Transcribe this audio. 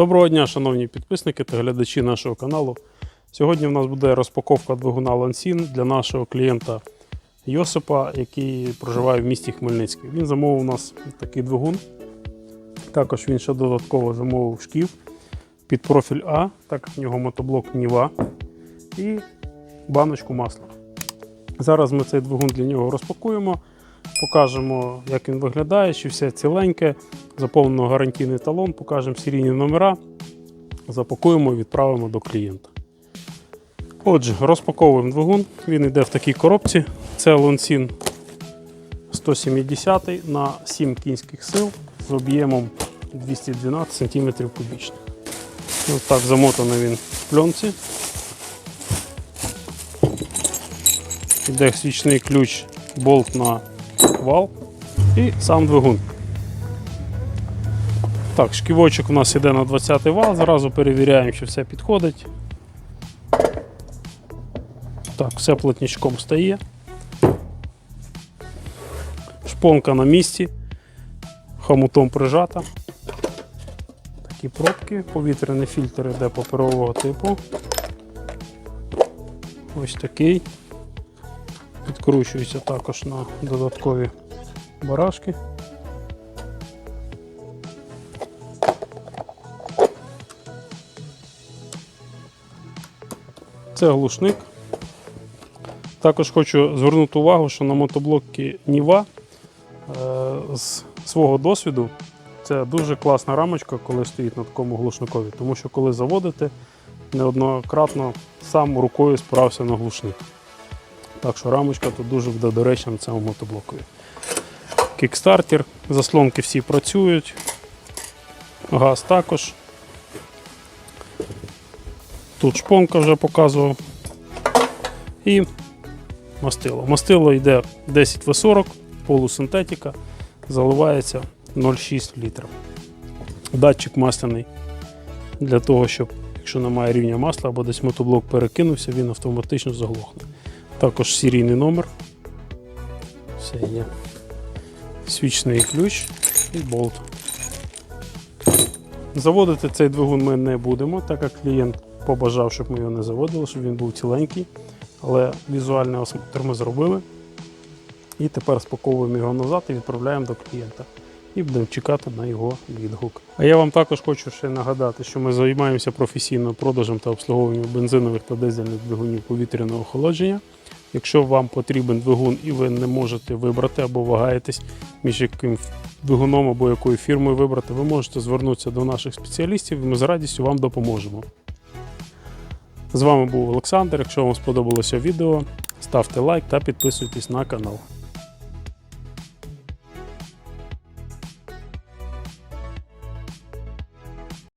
Доброго дня, шановні підписники та глядачі нашого каналу. Сьогодні в нас буде розпаковка двигуна Лансін для нашого клієнта Йосипа, який проживає в місті Хмельницький. Він замовив у нас такий двигун. Також він ще додатково замовив шків під профіль А, так як в нього мотоблок Ніва і баночку масла. Зараз ми цей двигун для нього розпакуємо, покажемо, як він виглядає, чи все ціленьке, заповнено гарантійний талон, покажемо серійні номера, запакуємо і відправимо до клієнта. Отже, розпаковуємо двигун. Він йде в такій коробці. Це Lonsin 170 на 7 кінських сил з об'ємом 212 см кубічних. Ось так замотаний він в пленці. Іде свічний ключ, болт на вал і сам двигун. Так, шківочок у нас іде на 20 вал, зразу перевіряємо, чи все підходить. Так, все плотничком стає. Шпонка на місці, хомутом прижата. Такі пробки, повітряний фільтр іде паперового типу. Ось такий. Підкручується також на додаткові барашки. Це глушник. Також хочу звернути увагу, що на мотоблокі Ніва е, з свого досвіду це дуже класна рамочка, коли стоїть на такому глушникові. Тому що коли заводите, неоднократно сам рукою спирався на глушник. Так що рамочка тут дуже буде доречна на цьому мотоблокові. Кікстартер, заслонки всі працюють. Газ також. Тут шпонка вже показував. І мастило. Мастило йде 10В40, полусинтетика, заливається 0,6 літра. Датчик масляний для того, щоб, якщо немає рівня масла або десь мотоблок перекинувся, він автоматично заглохне. Також серійний номер. Все є. Свічний ключ і болт. Заводити цей двигун ми не будемо, так як клієнт побажав, щоб ми його не заводили, щоб він був ціленький. Але візуальний осмотр ми зробили. І тепер спаковуємо його назад і відправляємо до клієнта. І будемо чекати на його відгук. А я вам також хочу ще нагадати, що ми займаємося професійно продажем та обслуговуванням бензинових та дизельних двигунів повітряного охолодження. Якщо вам потрібен двигун і ви не можете вибрати або вагаєтесь між яким двигуном або якою фірмою вибрати, ви можете звернутися до наших спеціалістів і ми з радістю вам допоможемо. З вами був Олександр. Якщо вам сподобалося відео, ставте лайк та підписуйтесь на канал.